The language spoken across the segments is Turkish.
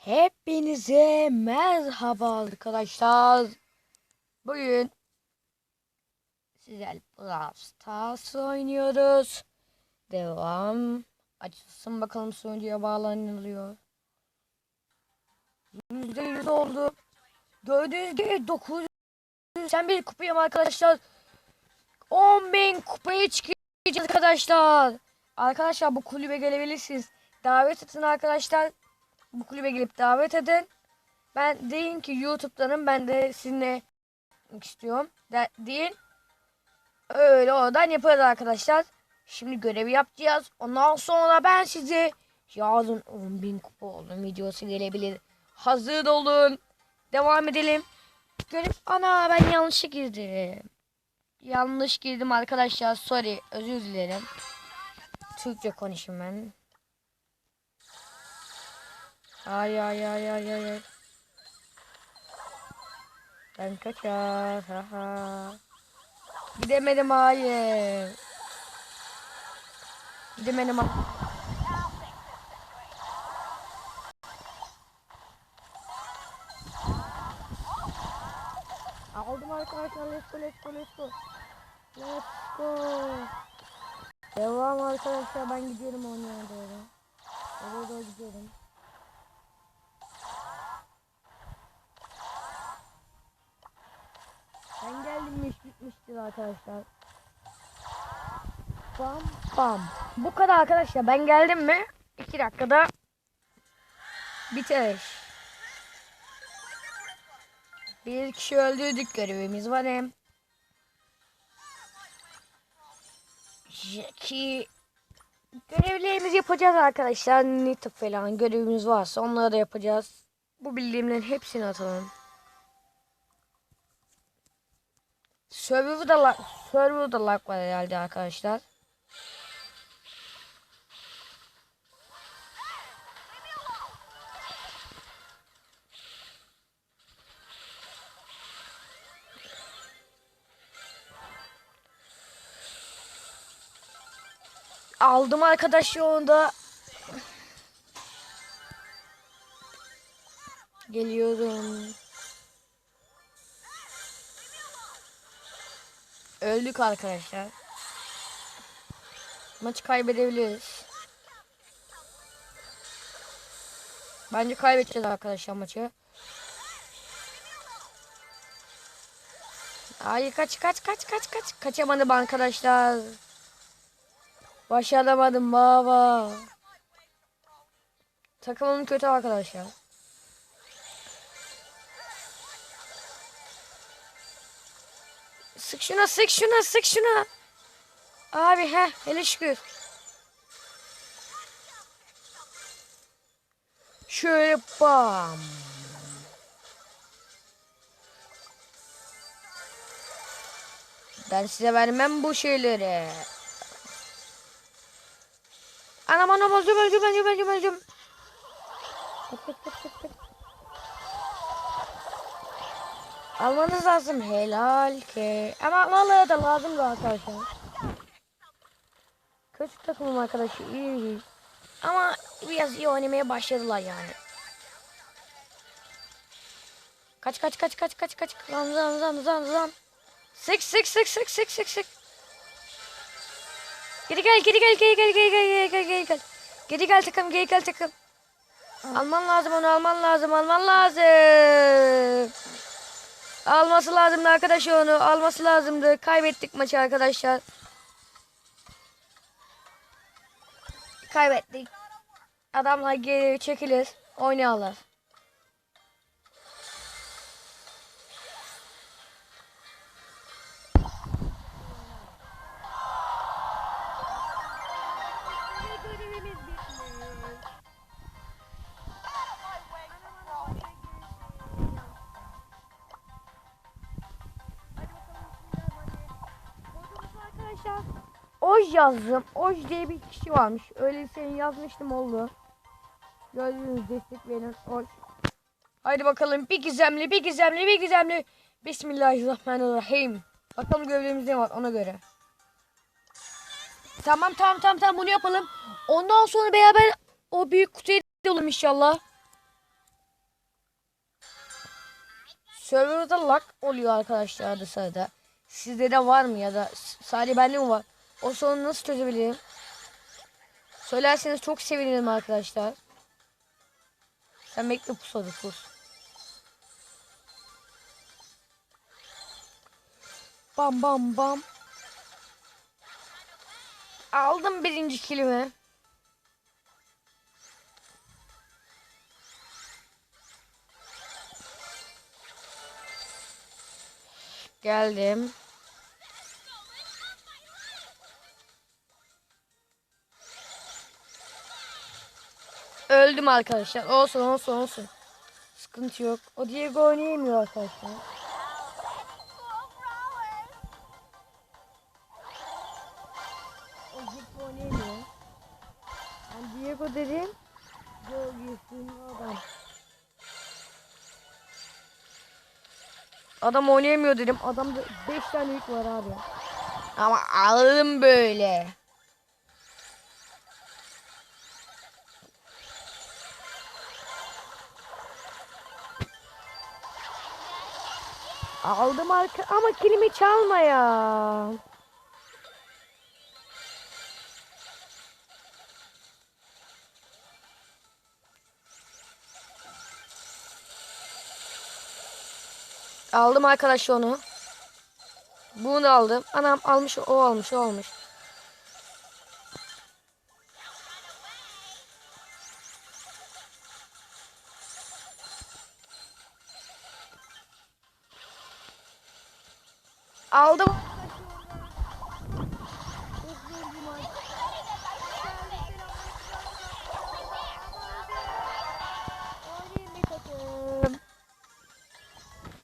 Hepinize merhaba arkadaşlar. Bugün sizlerle Brawl Stars oynuyoruz. Devam. Açılsın bakalım sunucuya bağlanılıyor. %100 oldu. Gördüğünüz gibi 981 kupayım arkadaşlar. 10.000 kupaya çıkacağız arkadaşlar. Arkadaşlar bu kulübe gelebilirsiniz. Davet atın arkadaşlar bu kulübe gelip davet edin. Ben deyin ki YouTube'danım ben de sizinle istiyorum. De, deyin. Öyle oradan yaparız arkadaşlar. Şimdi görevi yapacağız. Ondan sonra ben size yazın 10.000 kupa olun videosu gelebilir. Hazır olun. Devam edelim. Görev ana ben yanlış girdim. Yanlış girdim arkadaşlar. Sorry. Özür dilerim. Türkçe konuşayım ben. Ay ay ay ay ay ay. Ben kaçar. Ha ha. Gidemedim hayır. Gidemedim Aldım arkadaşlar. Let's go let's go let's go. Let's go. Devam arkadaşlar ben gidiyorum oynaya doğru. Oraya doğru gidiyorum. Bitmiştir arkadaşlar. Bam bam. Bu kadar arkadaşlar. Ben geldim mi? 2 dakikada biter. Bir kişi öldürdük görevimiz var hem. Ki görevlerimizi yapacağız arkadaşlar. Nita falan görevimiz varsa onları da yapacağız. Bu bildiğimlerin hepsini atalım. Lag, server'da lag var herhalde arkadaşlar. Aldım arkadaş yolunda. Geliyorum. Öldük arkadaşlar. Maçı kaybedebiliriz. Bence kaybedeceğiz arkadaşlar maçı. Ay kaç kaç kaç kaç kaç. Kaçamadım arkadaşlar. Başaramadım baba. Takımım kötü arkadaşlar. Sık şuna sık şuna sık şuna. Abi he hele şükür. Şöyle bam. Ben size vermem bu şeyleri. Anam anam öldüm. Tık tık tık tık Almanız lazım helal ki. Ama vallahi da lazım da arkadaşlar. Kötü takımım arkadaşı iyi iyi. Ama biraz iyi oynamaya başladılar yani. Kaç kaç kaç kaç kaç kaç. Zan zan zan zan zan. Sık sık sık sık sık sık sık. Geri gel geri gel geri gel geri gel geri gel geri gel. Geri gel takım geri gel takım. Alman lazım onu alman lazım alman lazım. Alması lazımdı arkadaş onu. Alması lazımdı. Kaybettik maçı arkadaşlar. Kaybettik. Adamlar geri çekilir. Oynayalım. Oj yazdım. Oj diye bir kişi varmış. Öyleyse yazmıştım oldu. Gördüğünüz destek verin. Oj. Haydi bakalım bir gizemli bir gizemli bir gizemli. Bismillahirrahmanirrahim. Bakalım görevlerimiz ne var ona göre. Tamam tamam tamam tamam bunu yapalım. Ondan sonra beraber o büyük kutuya alalım inşallah. serverda lag oluyor arkadaşlar arada sırada. Sizde de var mı ya da sadece bende mi var? O sorunu nasıl çözebilirim? Söylerseniz çok sevinirim arkadaşlar. Sen bekle pusadı pus. Bam bam bam. Aldım birinci kilimi. Geldim. Öldüm arkadaşlar. Olsun olsun olsun. Sıkıntı yok. O Diego oynayamıyor arkadaşlar. O Diego oynayamıyor. Ben Diego dedim. Gölgesinin adam. Adam oynayamıyor dedim. Adamda 5 tane yük var abi. Ama aldım böyle. Aldım arka ama kilimi çalma ya. Aldım arkadaş onu. Bunu aldım. Anam almış o almış o almış. Aldım.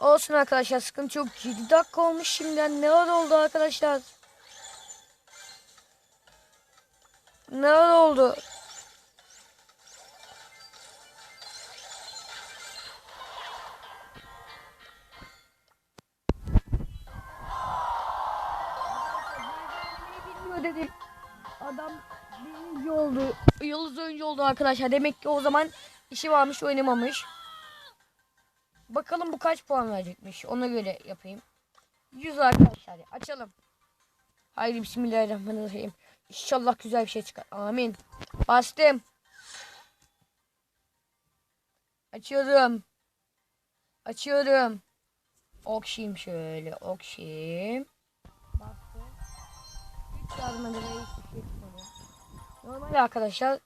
Olsun arkadaşlar sıkıntı yok. 7 dakika olmuş şimdiden. Neler oldu arkadaşlar? Neler oldu? Bilmiyor dedim. Adam birinci oldu. Yıldız oyuncu oldu arkadaşlar. Demek ki o zaman işi varmış oynamamış. Bakalım bu kaç puan verecekmiş. Ona göre yapayım. 100 arkadaşlar. Açalım. Haydi bismillahirrahmanirrahim. İnşallah güzel bir şey çıkar. Amin. Bastım. Açıyorum. Açıyorum. Okşayayım şöyle. Okşayayım. Normal arkadaşlar.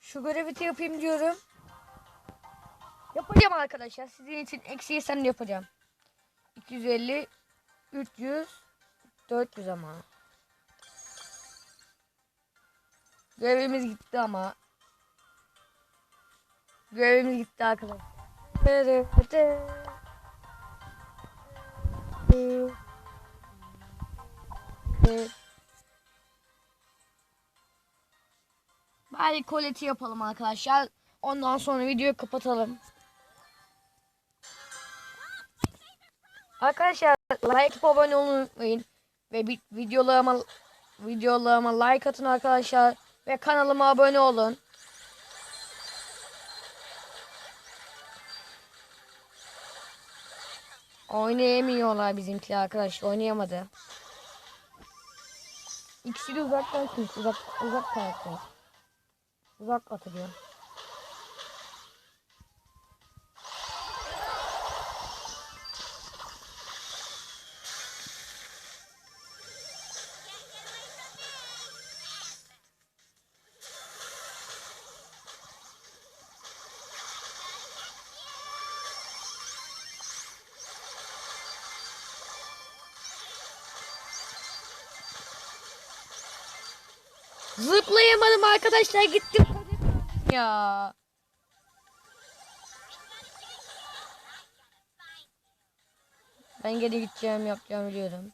Şu görevi de yapayım diyorum. Yapacağım arkadaşlar. Sizin için eksi yesem de yapacağım. 250 300 400 ama. Görevimiz gitti ama. Görevimiz gitti arkadaşlar. Bari koleti yapalım arkadaşlar. Ondan sonra videoyu kapatalım. Arkadaşlar like abone olmayı unutmayın. Ve videolarıma videolarıma like atın arkadaşlar. Ve kanalıma abone olun. Oynayamıyorlar bizimkiler arkadaşlar. Oynayamadı. İkisi de uzaktan uzak uzak karakter. Uzak atılıyor. Zıplayamadım arkadaşlar gittim. Ya. Ben geri gideceğim yapacağım biliyorum.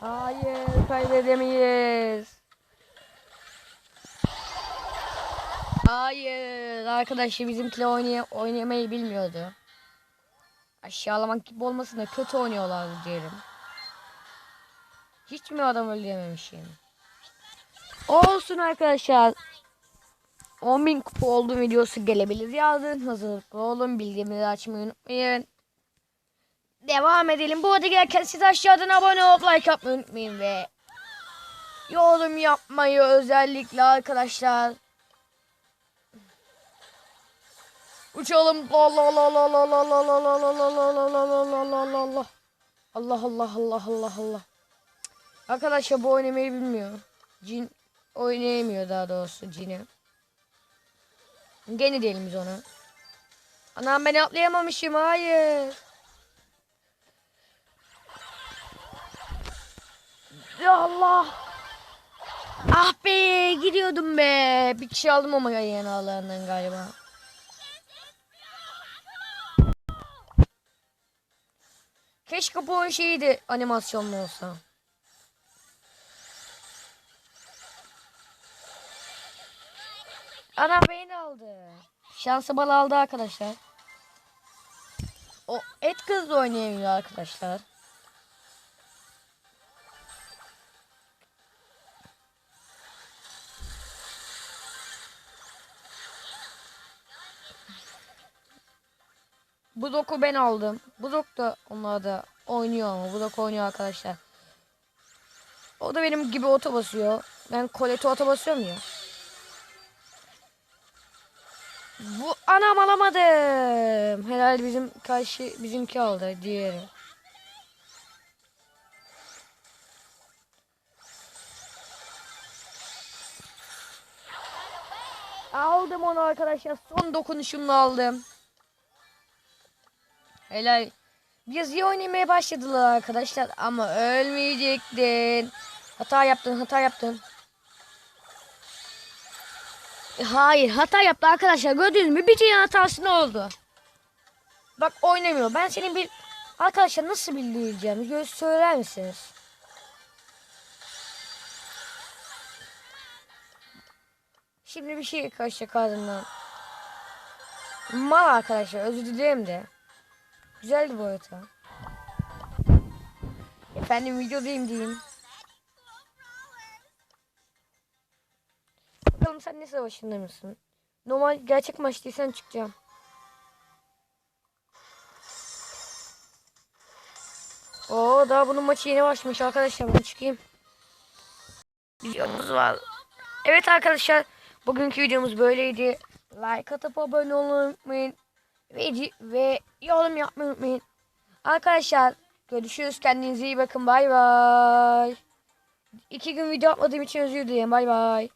Hayır kaybedemeyiz. Hayır arkadaşlar bizimkiler oynay oynamayı bilmiyordu. Aşağılamak gibi olmasın da kötü oynuyorlardı diyelim. Hiç mi adam öldürememişim? Olsun arkadaşlar. 10.000 kupa olduğu videosu gelebilir yazın. Hazırlıklı olun. Bildirimleri açmayı unutmayın. Devam edelim. Bu arada gelirken siz aşağıdan abone olup like yapmayı unutmayın ve yorum yapmayı özellikle arkadaşlar. Uçalım. La la la la la la la la la la la la la la la la la la la. Allah Allah Allah Allah Allah. Arkadaşlar bu oynamayı bilmiyor. Cin oynayamıyor daha doğrusu cini. Gene diyelim biz ona. Anam ben atlayamamışım hayır. Ya Allah. Ah be gidiyordum be. Bir kişi aldım ama yayın ağlarından galiba. Keşke bu şeydi animasyonlu olsa. Ana beni aldı. Şansı bal aldı arkadaşlar. O et kız da oynayamıyor arkadaşlar. Bu doku ben aldım. Bu dok da onlar da oynuyor ama bu dok oynuyor arkadaşlar. O da benim gibi oto basıyor. Ben koleti oto basıyorum ya. Bu anam alamadım. Herhalde bizim karşı bizimki aldı diğeri. Aldım onu arkadaşlar. Son dokunuşumla aldım. Helal. Biraz iyi oynamaya başladılar arkadaşlar ama ölmeyecektin. Hata yaptın, hata yaptın. E, Hayır, hata yaptı arkadaşlar. Gördünüz mü? Bir tane hatası ne oldu? Bak oynamıyor. Ben senin bir arkadaşlar nasıl bildireceğim? Göz söyler misiniz? Şimdi bir şey kaçacak ardından. Mal arkadaşlar özür dilerim de. Güzeldi bu harita. Efendim videodayım diyeyim. Bakalım sen ne savaşında mısın? Normal gerçek maçtaysan çıkacağım. Oo daha bunun maçı yeni başlamış arkadaşlar ben çıkayım. Videomuz var. Evet arkadaşlar bugünkü videomuz böyleydi. Like atıp abone olmayı unutmayın. Ve, ve yorum yapmayı unutmayın. Arkadaşlar görüşürüz kendinize iyi bakın bay bay. İki gün video atmadığım için özür dilerim bay bay.